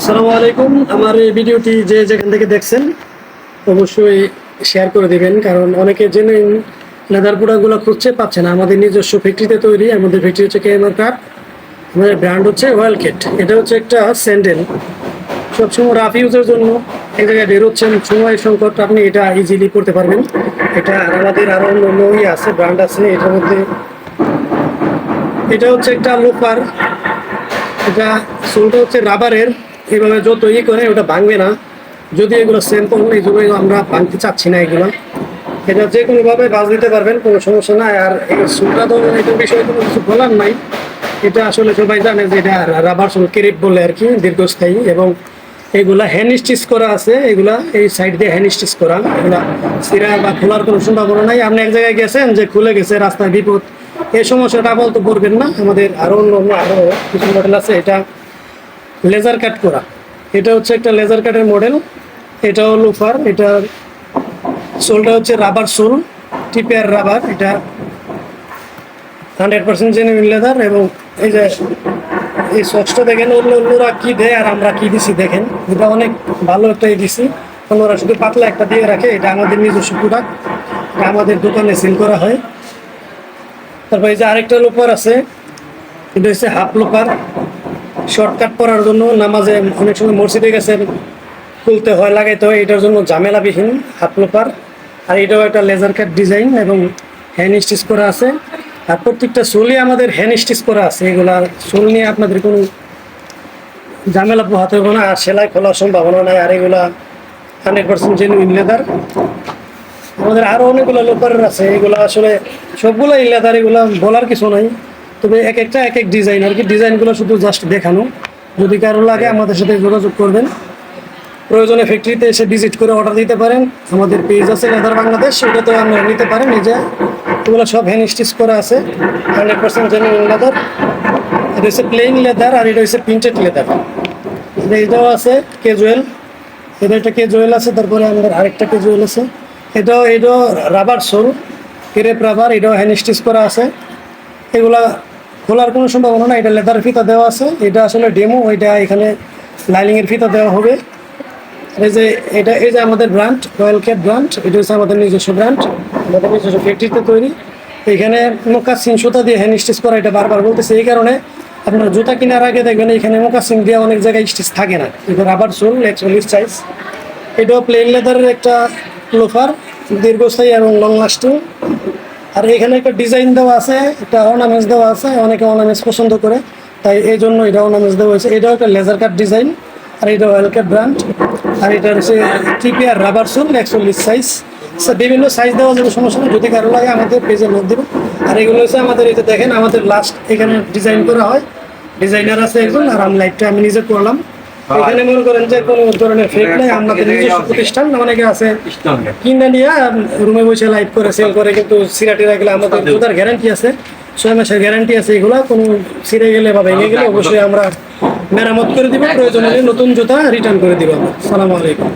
আসসালামু আলাইকুম। আমার এই ভিডিওটি যে যেখান থেকে দেখছেন, অবশ্যই শেয়ার করে দিবেন, কারণ অনেকে জেনে লেদার প্রোডাক্টগুলো খুঁজছে পাচ্ছে না। আমাদের নিজস্ব ফ্যাক্টরিতে তৈরি, আমাদের ফ্যাক্টরি হচ্ছে কেএমআর ক্রাফট আমাদের ব্র্যান্ড হচ্ছে ওয়েল কিট এটা হচ্ছে একটা স্যান্ডেল সবসময় রাফ ইউজের জন্য এক জায়গায় বেরোচ্ছেন সময় সংকট, আপনি এটা ইজিলি করতে পারবেন। এটা আমাদের আরও অন্য ইয়ে আছে ব্র্যান্ড আছে, এটার মধ্যে এটা হচ্ছে একটা লোপার এটা সোলটা হচ্ছে রাবারের এইভাবে যত ই করে, ওটা ভাঙবে না। যদি এগুলো স্যাম্পল এইগুলো আমরা ভাঙতে চাচ্ছি না এগুলো। এটা যে কোনোভাবে বাজ দিতে পারবেন, কোনো সমস্যা নাই। আর এই সোলটা তো এটার বিষয়ে কোনো কিছু বলার নাই। এটা আসলে সবাই জানে যে এটা রাবার সোল ক্রিপ বলে আর কি, দীর্ঘস্থায়ী। এবং এগুলা হ্যান্ড স্টিচ করা আছে। এগুলা এই সাইড দিয়ে হ্যান্ড স্টিচ করা। এগুলা সিরা বা খোলার কোনো সম্ভাবনা নাই। আপনি এক জায়গায় গেছেন যে খুলে গেছে রাস্তায় বিপদ, এই সমস্যাটা বলতে করবেন না। আমাদের আরও অন্য অন্য আরও কিছু মডেল আছে। এটা লেজার কাট করা। এটা হচ্ছে একটা লেজার কাটের মডেল। এটাও লুফার। এটা সোলটা হচ্ছে রাবার সোল টিপিয়ার রাবার। এটা হান্ড্রেড পার্সেন্ট জেনুইন লেদার এবং এই যে এই সক্সটা দেখেন অন্য অন্যরা কী দেয় আর আমরা কী দিছি দেখেন। এটা অনেক ভালো একটা দিছি। অন্যরা শুধু পাতলা একটা দিয়ে রাখে। এটা আমাদের নিজস্ব প্রোডাক্ট এটা আমাদের দোকানে সেল করা হয়। তারপর এই যে আরেকটা লোপার আছে। এটা হচ্ছে হাফ লোপার শর্টকাট পড়ার জন্য নামাজে অনেক সময় মসজিদে গেছেন, খুলতে হয়, লাগাইতে হয়, এটার জন্য ঝামেলাবিহীন হাফ লোপার। আর এটাও একটা লেজার কাট ডিজাইন এবং হ্যান্ড স্টিচ করা আছে। আর প্রত্যেকটা সোলই আমাদের হ্যান্ড স্টিচ করা আছে, এগুলা সোল নিয়ে আপনাদের কোনো ঝামেলা পোহাতে হবে না, আর সেলাই খোলার সম্ভাবনা নাই, আর এগুলা হান্ড্রেড পার্সেন্ট জেনুইন লেদার আমাদের আরও অনেকগুলো লোকারের আছে, এগুলো আসলে সবগুলোই লেদার এগুলো বলার কিছু নাই। তবে এক একটা, এক এক ডিজাইন আর কি। ডিজাইনগুলো শুধু জাস্ট দেখানো। যদি কারও লাগে, আমাদের সাথে যোগাযোগ করবেন। প্রয়োজনে ফ্যাক্টরিতে এসে ভিজিট করে অর্ডার দিতে পারেন। আমাদের পেজ আছে লেদার বাংলাদেশ ওটাতে আপনারা নিতে পারেন। যে, এগুলো সব হ্যান্ড স্টিচ করা আছে। হান্ড্রেড পার্সেন্ট জেনুইন লেদার এটা হচ্ছে প্লেন লেদার আর এটা হচ্ছে প্রিন্টেড লেদার এটাও আছে কেজুয়েল এটা একটা কেজুয়েল আছে, তারপরে আমাদের আরেকটা কেজুয়েল আছে। এটাও এটাও রাবার সোল ক্রেপ রাবার এটাও হ্যান্ড স্টিচ করা আছে। এগুলা খোলার কোনো সম্ভাবনা না এটা লেদার ফিতা দেওয়া আছে, এটা আসলে ডেমো ওইটা এখানে লাইনিংয়ের ফিতা দেওয়া হবে। এই যে এটা, এই যে আমাদের ব্র্যান্ড রয়্যাল ক্যাট ব্র্যান্ড এটা হচ্ছে আমাদের নিজস্ব ব্র্যান্ড আমাদের নিজস্ব ফ্যাক্টরিতে তৈরি। এখানে মোকাসিন সুতা দিয়ে হ্যান্ড স্টিচ করা, এটা বারবার বলতেছে, এই কারণে আপনার জুতা কেনার আগে দেখবেন এখানে মোকাসিন দিয়ে অনেক জায়গায় স্টিচ থাকে না। এটা রাবার সোল একচল্লিশ সাইজ এটাও প্লেন লেদারের একটা লোফার দীর্ঘস্থায়ী এবং লং লাস্টিং আর এখানে একটা ডিজাইন দেওয়া আছে, একটা অর্নামেন্টস দেওয়া আছে, অনেকে অর্নামেন্টস পছন্দ করে, তাই এই জন্য এটা অর্নামেন্টস দেওয়া হয়েছে। এটাও একটা লেজার কাট ডিজাইন আর এটা অয়েল কাট ব্র্যান্ড আর এটা হচ্ছে টিপিআর রাবার সোল একচল্লিশ সাইজ বিভিন্ন সাইজ দেওয়া যাবে, সমস্যা নেই, যদি কারও লাগে আমাদের পেজে দেবো আর এগুলো হচ্ছে আমাদের এটা দেখেন, আমাদের লাস্ট এখানে ডিজাইন করা হয়। ডিজাইনার আছে একজন, আর আমি লাইভটা আমি নিজে করলাম। এখানে মনে করেন যে কোনো ধরনের ফেক নাই আমাদের নিজস্ব প্রতিষ্ঠান অনেকে আছে কিনে নিয়ে রুমে বসে লাইভ করে সেল করে কিন্তু সিরাটি রাখলে আমাদের জুতার গ্যারান্টি আছে ছয় মাসের গ্যারান্টি আছে এগুলা কোনো ছিঁড়ে গেলে বা ভেঙে গেলে অবশ্যই আমরা মেরামত করে দিব প্রয়োজন হলে নতুন জুতা রিটার্ন করে দিব সালাম আলাইকুম।